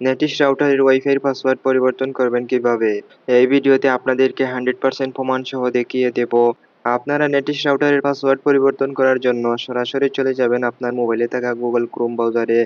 নেটিশ রাউটারের wifi password পরিবর্তন করবেন কীভাবে? এই ভিডিওতে আপনাদেরকে হান্ড্রেড পার্সেন্ট প্রমাণ সহ দেখিয়ে দেব। আপনারা নেটিশ রাউটারের পাসওয়ার্ড পরিবর্তন করার জন্য সরাসরি চলে যাবেন আপনার মোবাইলে থাকা গুগল ক্রোম ব্রাউজারে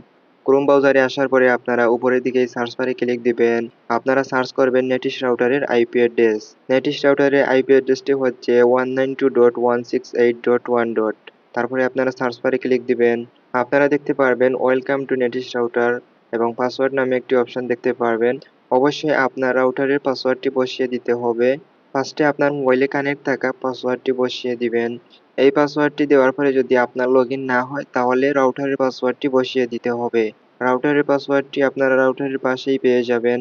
ক্রোম ব্রাউজারে আসার পরে আপনারা উপরের দিকে সার্চ বারে ক্লিক দিবেন। আপনারা সার্চ করবেন নেটিশ রাউটারের আইপি অ্যাড্রেস নেটিশ রাউটারের আইপি অ্যাড্রেসটি হচ্ছে one nine two dot one six eight dot one dot তারপরে আপনারা সার্চ বারে ক্লিক দিবেন। আপনারা দেখতে পারবেন ওয়েলকাম টু নেটিশ রাউটার। এবং পাসওয়ার্ড নামে একটি অপশন দেখতে পারবেন। অবশ্যই আপনার রাউটারের পাসওয়ার্ডটি বসিয়ে দিতে হবে। ফার্স্টে আপনার মোবাইলে কানেক্ট থাকা পাসওয়ার্ডটি বসিয়ে দিবেন। এই পাসওয়ার্ডটি দেওয়ার পরে যদি আপনার লগ না হয়, তাহলে রাউটারের পাসওয়ার্ডটি বসিয়ে দিতে হবে। রাউটারের পাসওয়ার্ডটি আপনারা রাউটারের পাশেই পেয়ে যাবেন।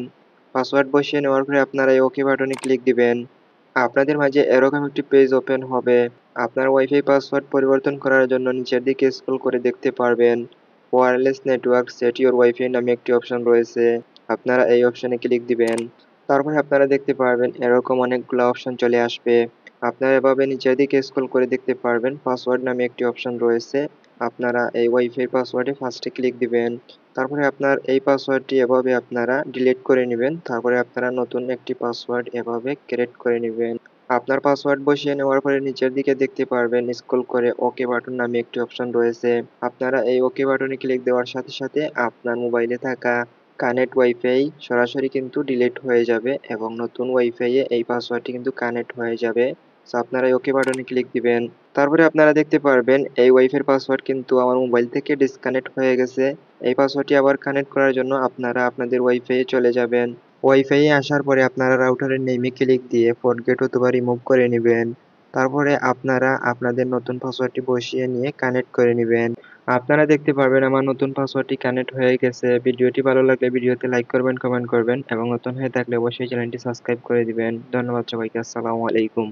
পাসওয়ার্ড বসিয়ে নেওয়ার পরে আপনারা এই ওকে বাটনে ক্লিক দিবেন। আপনাদের মাঝে এরকম একটি পেজ ওপেন হবে। আপনার ওয়াইফাই পাসওয়ার্ড পরিবর্তন করার জন্য নিচের দিকে স্ক্রল করে দেখতে পারবেন। Wireless network set your WiFi নামে একটি অপশন রয়েছে। আপনারা এই অপশনে ক্লিক দিবেন। তারপরে আপনারা দেখতে পারবেন এরকম অনেকগুলো অপশন চলে আসবে। আপনারা এভাবে নিচের দিকে স্ক্রল করে দেখতে পারবেন পাসওয়ার্ড নামে একটি অপশন রয়েছে। আপনারা এই ওয়াইফাই পাসওয়ার্ডে ফার্স্টে ক্লিক দিবেন। তারপরে আপনার এই পাসওয়ার্ডটি এভাবে আপনারা ডিলিট করে নেবেন। তারপরে আপনারা নতুন একটি পাসওয়ার্ড এভাবে ক্রিয়েট করে নেবেন। আপনার পাসওয়ার্ড বসিয়ে নেওয়ার পরে নিচের দিকে দেখতে পারবেন স্ক্রল করে ওকে বাটন নামে একটি অপশন রয়েছে। আপনারা এই ওকে বাটনে ক্লিক দেওয়ার সাথে সাথে আপনার মোবাইলে থাকা কানেক্ট ওয়াইফাই সরাসরি কিন্তু ডিলিট হয়ে যাবে এবং নতুন ওয়াইফাইয়ে এই পাসওয়ার্ডটি কিন্তু কানেক্ট হয়ে যাবে। সো আপনারা ওকে বাটনে ক্লিক দিবেন। তারপরে আপনারা দেখতে পারবেন, এই ওয়াইফাইয়ের পাসওয়ার্ড কিন্তু আমার মোবাইল থেকে ডিসকানেক্ট হয়ে গেছে। এই পাসওয়ার্ডটি আবার কানেক্ট করার জন্য আপনারা আপনাদের ওয়াইফাইয়ে চলে যাবেন। ওয়াইফাইয়ে আসার পরে আপনারা রাউটারের নেমে ক্লিক দিয়ে ফরগেট অথবা রিমুভ করে নেবেন। তারপরে আপনারা আপনাদের নতুন পাসওয়ার্ডটি বসিয়ে নিয়ে কানেক্ট করে নেবেন। আপনারা দেখতে পারবেন আমার নতুন পাসওয়ার্ডটি কানেক্ট হয়ে গেছে। ভিডিওটি ভালো লাগলে ভিডিওতে লাইক করবেন কমেন্ট করবেন এবং নতুন হয়ে থাকলে অবশ্যই চ্যানেলটি সাবস্ক্রাইব করে দিবেন। ধন্যবাদ সবাইকে, আসসালামু আলাইকুম।